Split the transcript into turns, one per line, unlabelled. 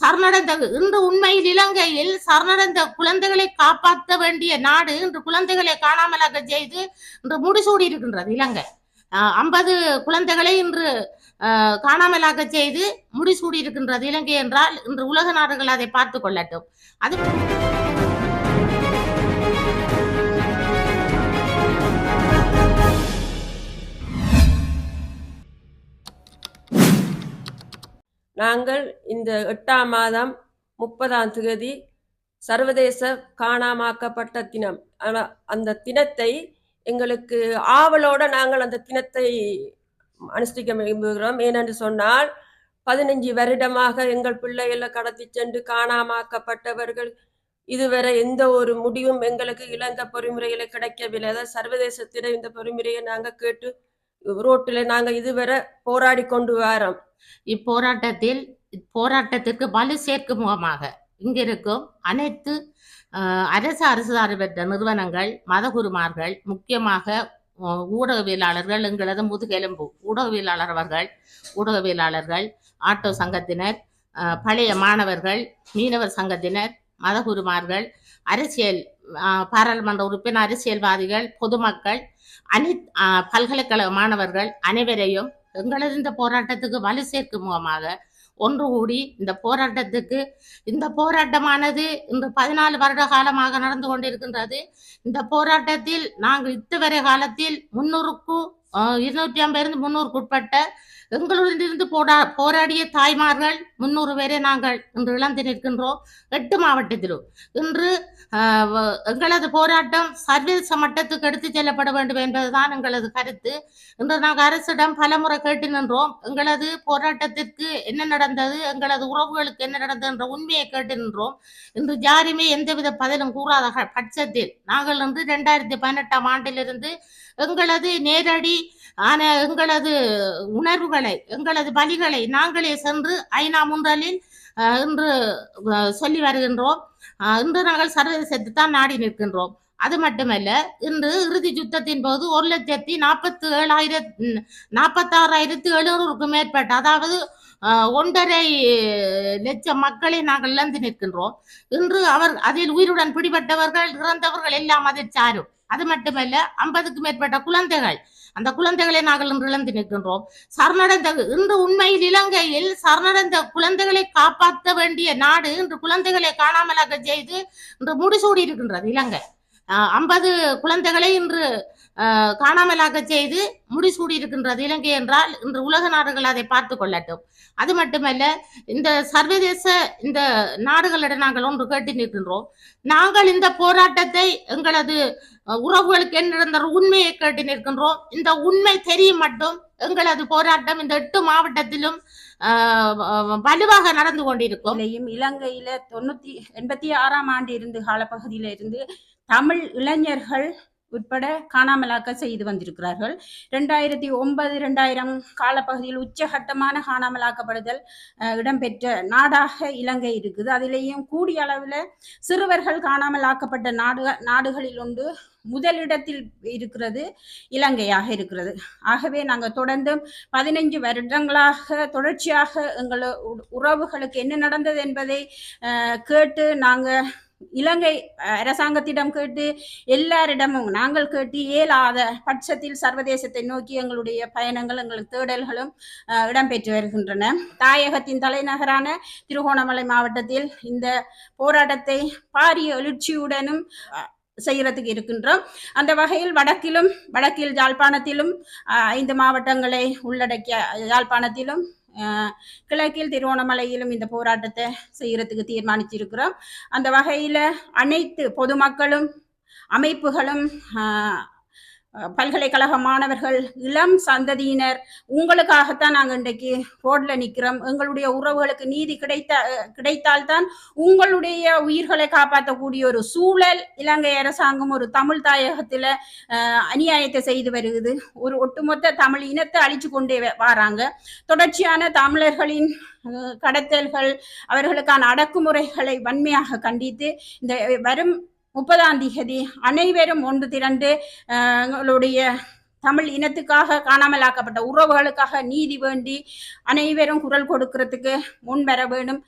சரணடைந்த இன்று உண்மையில் இலங்கையில் சரணடைந்த குழந்தைகளை காப்பாற்ற வேண்டிய நாடு இன்று குழந்தைகளை காணாமலாக செய்து இன்று முடிசூடி இருக்கின்றது இலங்கை. ஐம்பது குழந்தைகளை இன்று காணாமலாக செய்து முடிசூடி இருக்கின்றது இலங்கை என்றால் இன்று உலக நாடுகள் அதை பார்த்து கொள்ளட்டும். அது
நாங்கள் இந்த எட்டாம் மாதம் முப்பதாம் தேதி சர்வதேச காணாமாக்கப்பட்ட தினம். ஆனால் அந்த தினத்தை எங்களுக்கு ஆவலோடு நாங்கள் அந்த தினத்தை அனுஷ்டிக்க விரும்புகிறோம். ஏனென்று சொன்னால் பதினஞ்சு வருடமாக எங்கள் பிள்ளைகளை கடத்தி சென்று காணாமாக்கப்பட்டவர்கள் இதுவரை எந்த ஒரு முடிவும் எங்களுக்கு இழந்த பொறிமுறைகளை கிடைக்கவில்லை. அதாவது சர்வதேசத்திட இந்த பொறிமுறையை நாங்கள் கேட்டு ரோட்டில் நாங்கள் இதுவரை போராடி கொண்டு வரோம்.
இப்போராட்டத்தில் போராட்டத்திற்கு வலு சேர்க்கும் முகமாக இங்கிருக்கும் அனைத்து அரசு அரசு சார்பு பெற்ற நிறுவனங்கள் மதகுருமார்கள் முக்கியமாக ஊடகவியலாளர்கள் எங்களது முதுகெலும்பு ஊடகவியலாளர் அவர்கள் ஊடகவியலாளர்கள் ஆட்டோ சங்கத்தினர் பழைய மாணவர்கள் மீனவர் சங்கத்தினர் மதகுருமார்கள் அரசியல் பாராளுமன்ற உறுப்பினர் அரசியல்வாதிகள் பொதுமக்கள் அனை பல்கலைக்கழக மாணவர்கள் அனைவரையும் எங்களது இந்த போராட்டத்துக்கு வலு சேர்க்கும் முகமாக ஒன்று கூடி இந்த போராட்டத்துக்கு இந்த போராட்டமானது இன்று பதினாலு வருட காலமாக நடந்து கொண்டிருக்கின்றது. இந்த போராட்டத்தில் நாங்கள் இத்துவரை காலத்தில் முன்னூறுக்கு இருநூற்றி ஐம்பது இருந்து முன்னூறுக்கு உட்பட்ட எங்களுடனிருந்து போரா போராடிய தாய்மார்கள் முன்னூறு பேரை நாங்கள் இன்று இழந்து நிற்கின்றோம். எட்டு மாவட்டத்திலும். இன்று எங்களது போராட்டம் சர்வதேச மட்டத்துக்கு எடுத்துச் செல்லப்பட வேண்டும் என்பதுதான் எங்களது கருத்து. இன்று நாங்கள் அரசிடம் பலமுறை கேட்டு நின்றோம். எங்களது போராட்டத்திற்கு என்ன நடந்தது எங்களது உறவுகளுக்கு என்ன நடந்தது என்ற உண்மையை கேட்டு நின்றோம். இன்று யாருமே எந்தவித பதிலும் கூறாத பட்சத்தில் நாங்கள் இன்று இரண்டாயிரத்தி பதினெட்டாம் ஆண்டிலிருந்து எங்களது நேரடி ஆனால் எங்களது உணர்வுகளை எங்களது பலிகளை நாங்களே சென்று ஐநா முன்றலில் அஹ், இன்று சொல்லி வருகின்றோம். இன்று நாங்கள் சர்வதேசத்தை தான் நாடி நிற்கின்றோம். அது மட்டுமல்ல இன்று இறுதி யுத்தத்தின் போது ஒரு லட்சத்தி நாற்பத்தி ஏழாயிரத்தி நாற்பத்தாறாயிரத்தி எழுநூறுக்கும் மேற்பட்ட அதாவது ஒன்றரை லட்சம் மக்களை நாங்கள் இழந்து நிற்கின்றோம். இன்று அவர் அதில் உயிருடன் பிடிபட்டவர்கள் இறந்தவர்கள் எல்லாம் அதில் சாரும். அது மட்டுமல்ல ஐம்பதுக்கும் மேற்பட்ட குழந்தைகள் அந்த குழந்தைகளை நாங்கள் இழந்து நிற்கின்றோம். சரணடைந்த இன்று உண்மையில் இலங்கையில் சரணடைந்த குழந்தைகளை காப்பாற்ற வேண்டிய நாடு இன்று குழந்தைகளை காணாமலாக செய்து இன்று முடிசூடி இருக்கின்றது இலங்கை. ஐம்பது குழந்தைகளை இன்று காணாமலாக செய்து முடிசூடி இருக்கின்றது இலங்கை என்றால் இன்று உலக நாடுகள் அதை பார்த்து கொள்ளட்டும். அது மட்டுமல்ல இந்த சர்வதேச இந்த நாடுகளிடம் நாங்கள் ஒன்று கேட்டு நிற்கின்றோம். நாங்கள் இந்த போராட்டத்தை எங்களது உறவுகளுக்கு என்ன உண்மையை கேட்டு நிற்கின்றோம். இந்த உண்மை தெரியும் மட்டும் எங்களது போராட்டம் இந்த எட்டு மாவட்டத்திலும் வலுவாக நடந்து கொண்டிருக்கும்.
இலங்கையில தொண்ணூத்தி எண்பத்தி ஆறாம் ஆண்டு இருந்து காலப்பகுதியில இருந்து தமிழ் இளைஞர்கள் உட்பட காணாமலாக்க செய்து வந்திருக்கிறார்கள். ரெண்டாயிரத்தி ஒன்பது ரெண்டாயிரம் காலப்பகுதியில் உச்சகட்டமான காணாமலாக்கப்படுதல் இடம்பெற்ற நாடாக இலங்கை இருக்குது. அதிலேயும் கூடிய அளவில் சிறுவர்கள் காணாமலாக்கப்பட்ட நாடு நாடுகளில் ஒன்று முதலிடத்தில் இருக்கிறது இலங்கையாக இருக்கிறது. ஆகவே நாங்கள் தொடர்ந்து பதினைஞ்சு வருடங்களாக தொடர்ச்சியாக எங்கள் உறவுகளுக்கு என்ன நடந்தது என்பதை கேட்டு நாங்கள் இலங்கை அரசாங்கத்திடம் கேட்டு எல்லாரிடமும் நாங்கள் கேட்டு இயலாத பட்சத்தில் சர்வதேசத்தை நோக்கி எங்களுடைய பயணங்கள் எங்களுக்கு தேடல்களும் அஹ், இடம்பெற்று வருகின்றன. தாயகத்தின் தலைநகரான திருகோணமலை மாவட்டத்தில் இந்த போராட்டத்தை பாரிய எழுச்சியுடனும் அஹ், செய்யறதுக்கு இருக்கின்றோம். அந்த வகையில் வடக்கிலும் வடக்கில் யாழ்ப்பாணத்திலும் ஐந்து மாவட்டங்களை உள்ளடக்கிய யாழ்ப்பாணத்திலும் கிழக்கில் திருவோணமலையிலும் இந்த போராட்டத்தை செய்யறதுக்கு தீர்மானிச்சிருக்கிறோம். அந்த வகையில் அனைத்து பொதுமக்களும் அமைப்புகளும் பல்கலைக்கழக மாணவர்கள் இளம் சந்ததியினர் உங்களுக்காகத்தான் நாங்கள் இன்றைக்கு ரோட்ல நிற்கிறோம் எங்களுடைய உறவுகளுக்கு நீதி கிடைத்த கிடைத்தால்தான் உங்களுடைய உயிர்களை காப்பாற்றக்கூடிய ஒரு சூழல் இலங்கை அரசாங்கம் ஒரு தமிழ் தாயகத்தில் அநியாயத்தை செய்து வருகிறது ஒரு ஒட்டுமொத்த தமிழ் இனத்தை அழிச்சு கொண்டே வராங்க வாராங்க. தொடர்ச்சியான தமிழர்களின் கடத்தல்கள் அவர்களுக்கான அடக்குமுறைகளை வன்மையாக கண்டித்து இந்த வரும் முப்பதாம் தேதி அனைவரும் ஒன்று திரண்டு எங்களுடைய தமிழ் இனத்துக்காக காணாமலாக்கப்பட்ட உறவுகளுக்காக நீதி வேண்டி அனைவரும் குரல் கொடுக்கறதுக்கு முன் வர வேண்டும்